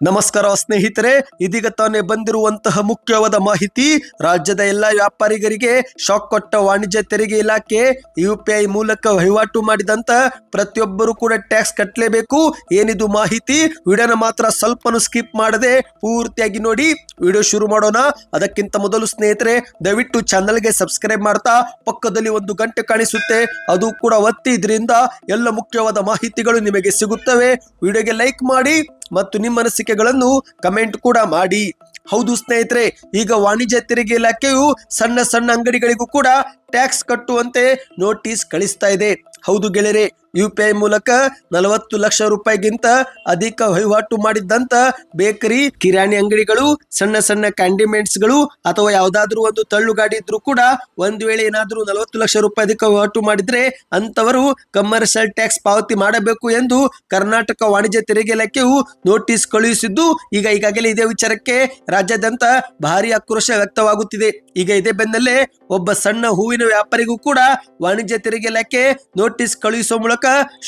ನಮಸ್ಕಾರ ಸ್ನೇಹಿತರೆ, ಇದೀಗ ತಾನೇ ಬಂದಿರುವಂತಹ ಮುಖ್ಯವಾದ ಮಾಹಿತಿ, ರಾಜ್ಯದ ಎಲ್ಲಾ ವ್ಯಾಪಾರಿಗರಿಗೆ ಶಾಕ್ ಕೊಟ್ಟ ವಾಣಿಜ್ಯ ತೆರಿಗೆ ಇಲಾಖೆ ಯು ಪಿ ಐ ಮೂಲಕ ವಹಿವಾಟು ಮಾಡಿದಂತ ಪ್ರತಿಯೊಬ್ಬರು ಕೂಡ ಟ್ಯಾಕ್ಸ್ ಕಟ್ಟಲೇಬೇಕು ಏನಿದು ಮಾಹಿತಿ? ವಿಡಿಯೋನ ಮಾತ್ರ ಸ್ವಲ್ಪನೂ ಸ್ಕಿಪ್ ಮಾಡದೆ ಪೂರ್ತಿಯಾಗಿ ನೋಡಿ, ವಿಡಿಯೋ ಶುರು ಮಾಡೋಣ. ಅದಕ್ಕಿಂತ ಮೊದಲು ಸ್ನೇಹಿತರೆ, ದಯವಿಟ್ಟು ಚಾನಲ್ಗೆ ಸಬ್ಸ್ಕ್ರೈಬ್ ಮಾಡ್ತಾ, ಪಕ್ಕದಲ್ಲಿ ಒಂದು ಗಂಟೆ ಕಾಣಿಸುತ್ತೆ, ಅದು ಕೂಡ ಒತ್ತಿ, ಇದರಿಂದ ಎಲ್ಲ ಮುಖ್ಯವಾದ ಮಾಹಿತಿಗಳು ನಿಮಗೆ ಸಿಗುತ್ತವೆ. ವಿಡಿಯೋಗೆ ಲೈಕ್ ಮಾಡಿ ಮತ್ತು ನಿಮ್ಮ ಅನಿಸಿಕೆಗಳನ್ನು ಕಮೆಂಟ್ ಕೂಡ ಮಾಡಿ. ಹೌದು ಸ್ನೇಹಿತರೆ, ಈಗ ವಾಣಿಜ್ಯ ತೆರಿಗೆ ಇಲಾಖೆಯು ಸಣ್ಣ ಸಣ್ಣ ಅಂಗಡಿಗಳಿಗೂ ಕೂಡ ಟ್ಯಾಕ್ಸ್ ಕಟ್ಟುವಂತೆ ನೋಟಿಸ್ ಕಳಿಸ್ತಾ ಇದೆ. ಹೌದು ಗೆಳೆಯರೆ ಯು ಮೂಲಕ ನಲವತ್ತು ಲಕ್ಷ ರೂಪಾಯಿಗಿಂತ ಅಧಿಕ ವಹಿವಾಟು ಮಾಡಿದ್ದಂತ ಬೇಕರಿ, ಕಿರಾಣಿ ಅಂಗಡಿಗಳು, ಸಣ್ಣ ಸಣ್ಣ ಕ್ಯಾಂಡಿಮೆಂಟ್ಸ್ಗಳು ಅಥವಾ ಯಾವ್ದಾದ್ರು ಒಂದು ತಳ್ಳು ಗಾಡಿ ಇದ್ರೂ ಕೂಡ ಒಂದು ವೇಳೆ ಏನಾದರೂ ನಲವತ್ತು ಲಕ್ಷ ರೂಪಾಯಿ ಅಧಿಕ ವಹಿವಾಟು ಮಾಡಿದ್ರೆ ಅಂತವರು ಕಮರ್ಷಿಯಲ್ ಟ್ಯಾಕ್ಸ್ ಪಾವತಿ ಮಾಡಬೇಕು ಎಂದು ಕರ್ನಾಟಕ ವಾಣಿಜ್ಯ ತೆರಿಗೆ ಇಲಾಖೆಯು ನೋಟಿಸ್ ಕಳುಹಿಸಿದ್ದು, ಈಗ ಈಗಾಗಲೇ ಇದೇ ವಿಚಾರಕ್ಕೆ ರಾಜ್ಯಾದ್ಯಂತ ಭಾರಿ ಆಕ್ರೋಶ ವ್ಯಕ್ತವಾಗುತ್ತಿದೆ. ಈಗ ಇದೇ ಬೆನ್ನಲ್ಲೇ ಒಬ್ಬ ಸಣ್ಣ ಹೂವಿನ ವ್ಯಾಪಾರಿಗೂ ಕೂಡ ವಾಣಿಜ್ಯ ತೆರಿಗೆ ಇಲಾಖೆ ನೋಟಿಸ್ ಕಳುಹಿಸುವ ಮೂಲಕ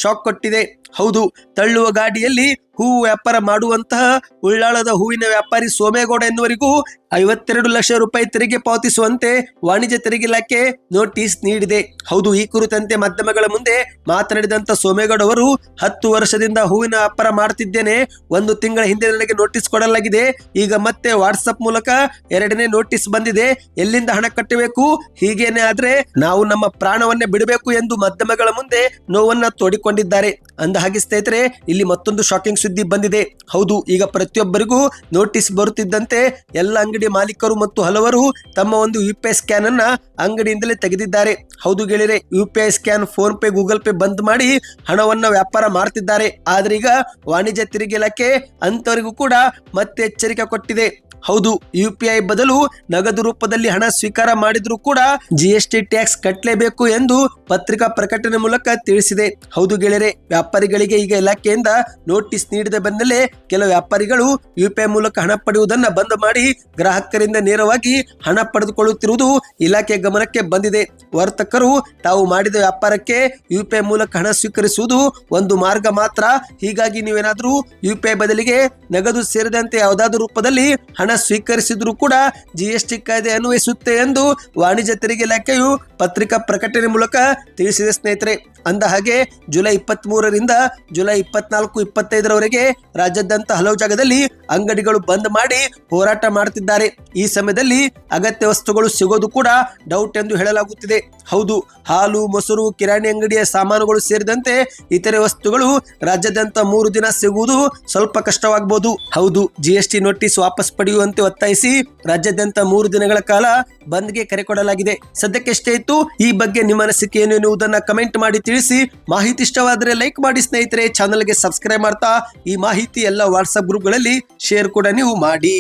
ಶಾಕ್ ಕೊಟ್ಟಿದೆ. ಹೌದು ತಳ್ಳುವ ಗಾಡಿಯಲ್ಲಿ ಹೂವು ವ್ಯಾಪಾರ ಮಾಡುವಂತಹ ಉಳ್ಳಾಳದ ಹೂವಿನ ವ್ಯಾಪಾರಿ ಸೋಮೇಗೌಡ ಎನ್ನುವರಿಗೂ ಐವತ್ತೆರಡು ಲಕ್ಷ ರೂಪಾಯಿ ತೆರಿಗೆ ಪಾವತಿಸುವಂತೆ ವಾಣಿಜ್ಯ ತೆರಿಗೆ ಇಲಾಖೆ ನೋಟಿಸ್ ನೀಡಿದೆ. ಹೌದು, ಈ ಕುರಿತಂತೆ ಮಾಧ್ಯಮಗಳ ಮುಂದೆ ಮಾತನಾಡಿದಂತ ಸೋಮೇಗೌಡ ಅವರು, ಹತ್ತು ವರ್ಷದಿಂದ ಹೂವಿನ ವ್ಯಾಪಾರ ಮಾಡ್ತಿದ್ದೇನೆ, ಒಂದು ತಿಂಗಳ ಹಿಂದೆ ನನಗೆ ನೋಟಿಸ್ ಕೊಡಲಾಗಿದೆ. ಈಗ ಮತ್ತೆ ವಾಟ್ಸಪ್ ಮೂಲಕ ಎರಡನೇ ನೋಟಿಸ್ ಬಂದಿದೆ. ಎಲ್ಲಿಂದ ಹಣ ಕಟ್ಟಬೇಕು, ಹೀಗೇನೆ ಆದ್ರೆ ನಾವು ನಮ್ಮ ಪ್ರಾಣವನ್ನೇ ಬಿಡಬೇಕು ಎಂದು ಮಾಧ್ಯಮಗಳ ಮುಂದೆ ನೋವನ್ನ ತೋಡಿಕೊಂಡಿದ್ದಾರೆ. ಅಂದ ಹಾಗೆ ಸ್ನೇಹಿತರೆ, ಇಲ್ಲಿ ಮತ್ತೊಂದು ಶಾಕಿಂಗ್ ಸುದ್ದಿ ಬಂದಿದೆ. ಹೌದು, ಈಗ ಪ್ರತಿಯೊಬ್ಬರಿಗೂ ನೋಟಿಸ್ ಬರುತ್ತಿದ್ದಂತೆ ಎಲ್ಲ ಅಂಗಡಿ ಮಾಲೀಕರು ಮತ್ತು ಹಲವರು ತಮ್ಮ ಒಂದು ಯು ಸ್ಕ್ಯಾನ್ ಅನ್ನ ಅಂಗಡಿಯಿಂದಲೇ ತೆಗೆದಿದ್ದಾರೆ. ಹೌದು ಗೆಳೆಯರೆ, ಯು scan, PhonePe, Google Pay ಬಂದ್ ಮಾಡಿ ಹಣವನ್ನ ವ್ಯಾಪಾರ ಮಾಡ್ತಿದ್ದಾರೆ. ಆದ್ರೆ ವಾಣಿಜ್ಯ ತೆರಿಗೆ ಇಲಾಖೆ ಅಂತವರಿಗೂ ಕೂಡ ಮತ್ತೆ ಎಚ್ಚರಿಕೆ ಕೊಟ್ಟಿದೆ. ಹೌದು, ಯು ಪಿ ಐ ಬದಲು ನಗದು ರೂಪದಲ್ಲಿ ಹಣ ಸ್ವೀಕಾರ ಮಾಡಿದ್ರು ಕೂಡ ಜಿ ಎಸ್ ಟಿ ಟ್ಯಾಕ್ಸ್ ಕಟ್ಟಲೇಬೇಕು ಎಂದು ಪತ್ರಿಕಾ ಪ್ರಕಟಣೆ ಮೂಲಕ ತಿಳಿಸಿದೆ. ಹೌದು ಗೆಳೆಯರೆ, ವ್ಯಾಪಾರಿಗಳಿಗೆ ಈಗ ಇಲಾಖೆಯಿಂದ ನೋಟಿಸ್ ನೀಡಿದ ಬೆನ್ನಲ್ಲೇ ಕೆಲ ವ್ಯಾಪಾರಿಗಳು ಯು ಮೂಲಕ ಹಣ ಪಡೆಯುವುದನ್ನ ಬಂದ್ ಮಾಡಿ ಗ್ರಾಹಕರಿಂದ ನೇರವಾಗಿ ಹಣ ಪಡೆದುಕೊಳ್ಳುತ್ತಿರುವುದು ಇಲಾಖೆ ಗಮನಕ್ಕೆ ಬಂದಿದೆ. ವರ್ತಕರು ತಾವು ಮಾಡಿದ ವ್ಯಾಪಾರಕ್ಕೆ ಯುಪಿಐ ಮೂಲಕ ಹಣ ಸ್ವೀಕರಿಸುವುದು ಒಂದು ಮಾರ್ಗ ಮಾತ್ರ. ಹೀಗಾಗಿ ನೀವೇನಾದರೂ ಯುಪಿಐ ಬದಲಿಗೆ ನಗದು ಸೇರಿದಂತೆ ಯಾವುದಾದ್ರೂ ರೂಪದಲ್ಲಿ ಹಣ ಸ್ವೀಕರಿಸಿದ್ರು ಕೂಡ ಜಿಎಸ್ಟಿ ಕಾಯ್ದೆ ಅನ್ವಯಿಸುತ್ತೆ ಎಂದು ವಾಣಿಜ್ಯ ತೆರಿಗೆ ಇಲಾಖೆಯು ಪತ್ರಿಕಾ ಪ್ರಕಟಣೆ ಮೂಲಕ ತಿಳಿಸಿದೆ ಸ್ನೇಹಿತರೆ. ಅಂದ ಹಾಗೆ ಜುಲೈ ಇಪ್ಪತ್ತ್ ಮೂರರಿಂದ ಜುಲೈ ಇಪ್ಪತ್ನಾಲ್ಕು, ಇಪ್ಪತ್ತೈದರವರೆಗೆ ರಾಜ್ಯಾದ್ಯಂತ ಹಲವು ಜಾಗದಲ್ಲಿ ಅಂಗಡಿಗಳು ಬಂದ್ ಮಾಡಿ ಹೋರಾಟ ಮಾಡುತ್ತಿದ್ದಾರೆ. ಈ ಸಮಯದಲ್ಲಿ ಅಗತ್ಯ ವಸ್ತುಗಳು ಸಿಗೋದು ಕೂಡ ಡೌಟ್ ಎಂದು ಹೇಳಲಾಗುತ್ತಿದೆ. ಹೌದು, ಹಾಲು, ಮೊಸರು, ಕಿರಾಣಿ ಅಂಗಡಿಯ ಸಾಮಾನುಗಳು ಸೇರಿದಂತೆ ಇತರೆ ವಸ್ತುಗಳು ರಾಜ್ಯಾದ್ಯಂತ ಮೂರು ದಿನ ಸಿಗುವುದು ಸ್ವಲ್ಪ ಕಷ್ಟವಾಗಬಹುದು ಹೌದು ಜಿಎಸ್ಟಿ ನೋಟಿಸ್ ವಾಪಸ್ ಪಡೆಯುವಂತೆ ಒತ್ತಾಯಿಸಿ ರಾಜ್ಯಾದ್ಯಂತ ಮೂರು ದಿನಗಳ ಕಾಲ ಬಂದ್ಗೆ ಕರೆ ಕೊಡಲಾಗಿದೆ. ಸದ್ಯಕ್ಕೆಷ್ಟೇ ಇತ್ತು, ಈ ಬಗ್ಗೆ ನಿಮ್ಮ ಅನಿಸಿಕೆ ಏನು ಎನ್ನುವುದನ್ನ ಕಮೆಂಟ್ ಮಾಡಿ ತಿಳಿಸಿ. ಮಾಹಿತಿ ಇಷ್ಟವಾದರೆ ಲೈಕ್ ಮಾಡಿ ಸ್ನೇಹಿತರೆ ಚಾನಲ್ಗೆ ಸಬ್ಸ್ಕ್ರೈಬ್ ಮಾಡ್ತಾ ಈ ಮಾಹಿತಿ ಎಲ್ಲ ವಾಟ್ಸ್ಆಪ್ ಗ್ರೂಪ್ಗಳಲ್ಲಿ ಶೇರ್ ಕೂಡ ನೀವು ಮಾಡಿ.